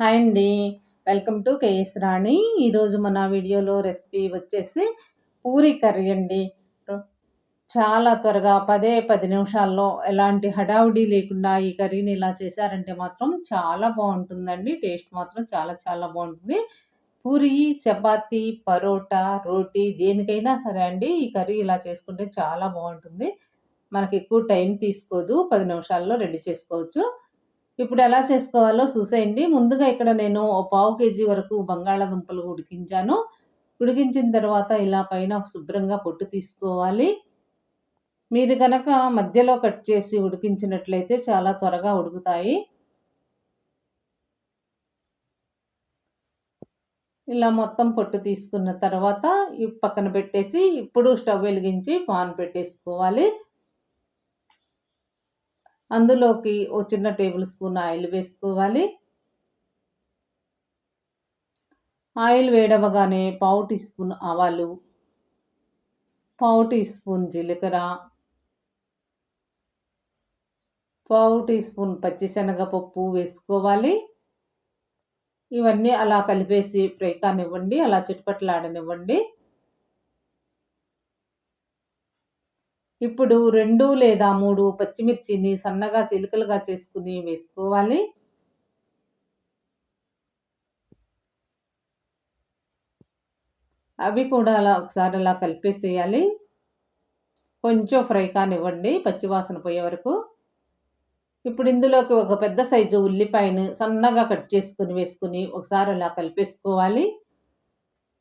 Hi అండి. Welcome to KS Rani. ఈరోజు మన వీడియోలో రెసిపీ వచ్చేసి పూరి కర్రీ అండి. చాలా త్వరగా పదే పది నిమిషాల్లో ఎలాంటి హడావుడి లేకుండా ఈ కర్రీని ఇలా చేశారంటే మాత్రం చాలా బాగుంటుందండి. టేస్ట్ మాత్రం చాలా చాలా బాగుంటుంది. పూరి చపాతి పరోటా రోటీ దేనికైనా సరే అండి ఈ కర్రీ ఇలా చేసుకుంటే చాలా బాగుంటుంది. మనకి ఎక్కువ టైం తీసుకోదు. పది నిమిషాల్లో రెడీ చేసుకోవచ్చు. ఇప్పుడు ఎలా చేసుకోవాలో చూసేయండి. ముందుగా ఇక్కడ నేను పావు కేజీ వరకు బంగాళాదుంపలు ఉడికించాను. ఉడికించిన తర్వాత ఇలా పైన శుభ్రంగా పొట్టు తీసుకోవాలి. మీరు కనుక మధ్యలో కట్ చేసి ఉడికించినట్లయితే చాలా త్వరగా ఉడుకుతాయి. ఇలా మొత్తం పొట్టు తీసుకున్న తర్వాత పక్కన పెట్టేసి ఇప్పుడు స్టవ్ వెలిగించి పాన్ పెట్టేసుకోవాలి. అందులోకి ఓ చిన్న టేబుల్ స్పూన్ ఆయిల్ వేసుకోవాలి. ఆయిల్ వేడవగానే పావు టీ స్పూన్ ఆవాలు పావు టీ స్పూన్ జీలకర్ర పావు టీ స్పూన్ పచ్చిశనగపప్పు వేసుకోవాలి. ఇవన్నీ అలా కలిపేసి ఫ్రై కానివ్వండి అలా చిట్పట్లాడనివ్వండి. ఇప్పుడు రెండు లేదా మూడు పచ్చిమిర్చిని సన్నగా సిలుకలుగా చేసుకుని వేసుకోవాలి. అవి కూడా అలా ఒకసారి అలా కలిపేసేయాలి. కొంచెం ఫ్రై కానివ్వండి పచ్చివాసన పోయే వరకు. ఇప్పుడు ఇందులోకి ఒక పెద్ద సైజు ఉల్లిపాయను సన్నగా కట్ చేసుకుని వేసుకుని ఒకసారి అలా కలిపేసుకోవాలి.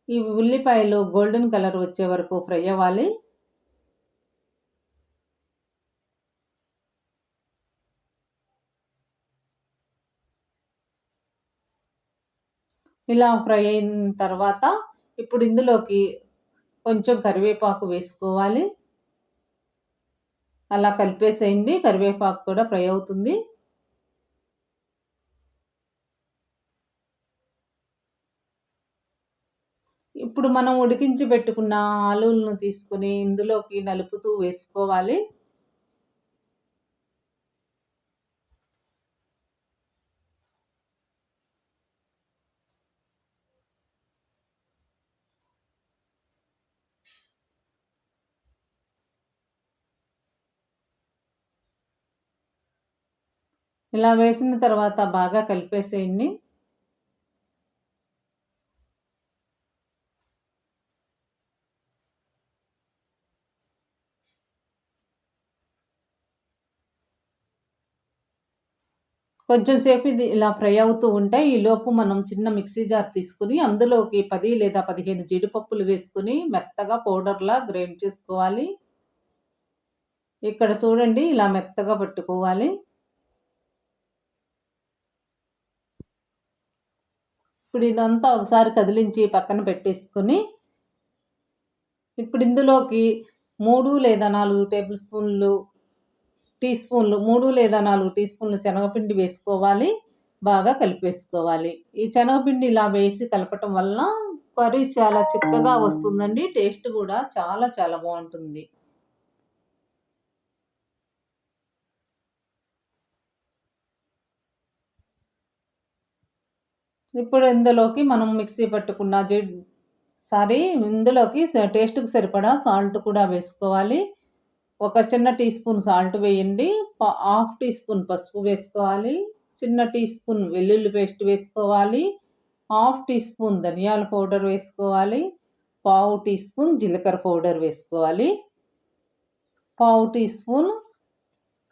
ఈ ఉల్లిపాయలు గోల్డెన్ కలర్ వచ్చే వరకు ఫ్రై అవ్వాలి. ఇలా ఫ్రై అయిన తర్వాత ఇప్పుడు ఇందులోకి కొంచెం కరివేపాకు వేసుకోవాలి. అలా కలిపేసేయండి. కరివేపాకు కూడా ఫ్రై అవుతుంది. ఇప్పుడు మనం ఉడికించి పెట్టుకున్న ఆలులను తీసుకుని ఇందులోకి నలుపుతూ వేసుకోవాలి. ఇలా వేసిన తర్వాత బాగా కలిపేసేయండి. కొంచెం సేపు ఇది ఇలా ఫ్రై అవుతూ ఉంటే ఈలోపు మనం చిన్న మిక్సీ జార్ తీసుకుని అందులోకి పది లేదా పదిహేను జీడిపప్పులు వేసుకుని మెత్తగా పౌడర్లా గ్రైండ్ చేసుకోవాలి. ఇక్కడ చూడండి ఇలా మెత్తగా పట్టుకోవాలి. ఇప్పుడు ఇదంతా ఒకసారి కదిలించి పక్కన పెట్టేసుకొని ఇప్పుడు ఇందులోకి మూడు లేదా నాలుగు టేబుల్ స్పూన్లు టీ స్పూన్లు మూడు లేదా నాలుగు టీ స్పూన్లు శనగపిండి వేసుకోవాలి బాగా కలిపేసుకోవాలి. ఈ శనగపిండి ఇలా వేసి కలపటం వలన కర్రీ చాలా చిక్కగా వస్తుందండి టేస్ట్ కూడా చాలా చాలా బాగుంటుంది. ఇప్పుడు ఇందులోకి మనం మిక్సీ పట్టుకున్న జీ సారీ ఇందులోకి టేస్ట్కి సరిపడా సాల్ట్ కూడా వేసుకోవాలి. ఒక చిన్న టీ స్పూన్ సాల్ట్ వేయండి. హాఫ్ టీ స్పూన్ పసుపు వేసుకోవాలి. చిన్న టీ స్పూన్ వెల్లుల్లి పేస్ట్ వేసుకోవాలి. హాఫ్ టీ స్పూన్ ధనియాల పౌడర్ వేసుకోవాలి. పావు టీ స్పూన్ జీలకర్ర పౌడర్ వేసుకోవాలి. పావు టీ స్పూన్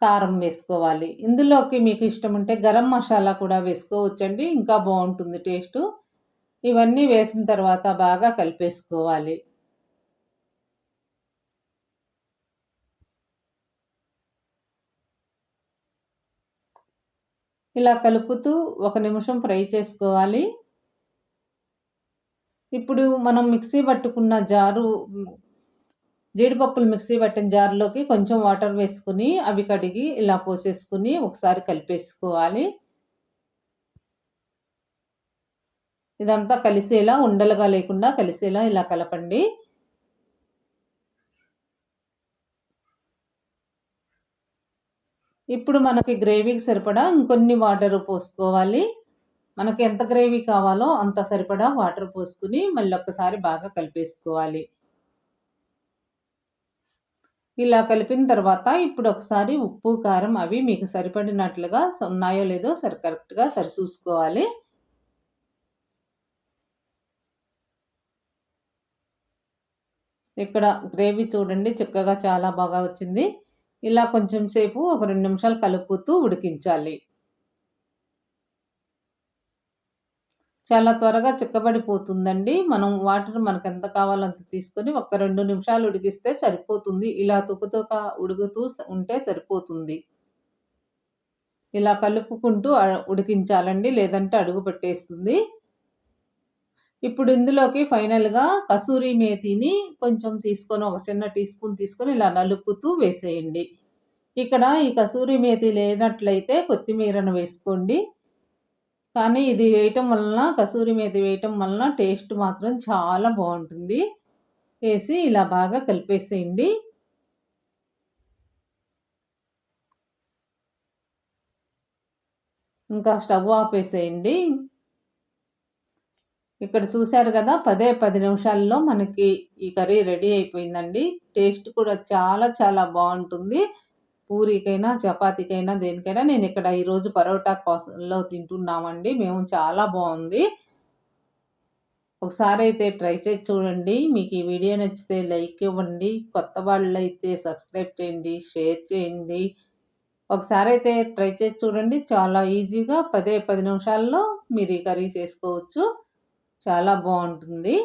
కారం వేసుకోవాలి. ఇందులోకి మీకు ఇష్టం ఉంటే గరం మసాలా కూడా వేసుకోవచ్చండి. ఇంకా బాగుంటుంది టేస్టు. ఇవన్నీ వేసిన తర్వాత బాగా కలిపేసుకోవాలి. ఇలా కలుపుతూ ఒక నిమిషం ఫ్రై చేసుకోవాలి. ఇప్పుడు మనం మిక్సీ పట్టుకున్న జారు జీడిపప్పులు మిక్సీ పట్టిన జార్లోకి కొంచెం వాటర్ వేసుకుని అవి కడిగి ఇలా పోసేసుకుని ఒకసారి కలిపేసుకోవాలి. ఇదంతా కలిసేలా ఉండలుగా లేకుండా కలిసేలా ఇలా కలపండి. ఇప్పుడు మనకి గ్రేవీకి సరిపడా ఇంకొన్ని వాటర్ పోసుకోవాలి. మనకి ఎంత గ్రేవీ కావాలో అంత సరిపడా వాటర్ పోసుకుని మళ్ళీ ఒక్కసారి బాగా కలిపేసుకోవాలి. ఇలా కలిపిన తర్వాత ఇప్పుడు ఒకసారి ఉప్పు కారం అవి మీకు సరిపడినట్లుగా ఉన్నాయో లేదో సరి కరెక్ట్గా సరి చూసుకోవాలి ఇక్కడ గ్రేవీ చూడండి చక్కగా చాలా బాగా వచ్చింది. ఇలా కొంచెం సేపు ఒక రెండు నిమిషాలు కలుపుతూ ఉడికించాలి. చాలా త్వరగా చిక్కబడిపోతుందండి. మనం వాటర్ మనకు ఎంత కావాలో అంత తీసుకొని ఒక రెండు నిమిషాలు ఉడికిస్తే సరిపోతుంది. ఇలా తుకుతుక ఉడుకుతూ ఉంటే సరిపోతుంది. ఇలా కలుపుకుంటూ ఉడికించాలండి. లేదంటే అడుగు పెట్టేస్తుంది. ఇప్పుడు ఇందులోకి ఫైనల్గా కసూరి మేతిని కొంచెం తీసుకొని ఒక చిన్న టీ స్పూన్ తీసుకొని ఇలా నలుపుతూ వేసేయండి. ఇక్కడ ఈ కసూరి మేతి లేనట్లయితే కొత్తిమీరను వేసుకోండి. కానీ ఇది వేయటం వలన కసూరి మేతి వేయటం వలన టేస్ట్ మాత్రం చాలా బాగుంటుంది. వేసి ఇలా బాగా కలిపేసేయండి. ఇంకా స్టవ్ ఆపేసేయండి. ఇక్కడ చూశారు కదా పదే పది నిమిషాల్లో మనకి ఈ కర్రీ రెడీ అయిపోయిందండి. టేస్ట్ కూడా చాలా చాలా బాగుంటుంది. పూరికైనా చపాతీకైనా దేనికైనా నేను ఇక్కడ ఈరోజు పరోటా కోసంలో తింటున్నామండి. మేము చాలా బాగుంది. ఒకసారి అయితే ట్రై చేసి చూడండి. మీకు ఈ వీడియో నచ్చితే లైక్ ఇవ్వండి. కొత్త వాళ్ళు అయితే సబ్స్క్రైబ్ చేయండి షేర్ చేయండి. ఒకసారి అయితే ట్రై చేసి చూడండి. చాలా ఈజీగా పదే పది నిమిషాల్లో మీరు ఈ కర్రీ చేసుకోవచ్చు. చాలా బాగుంటుంది.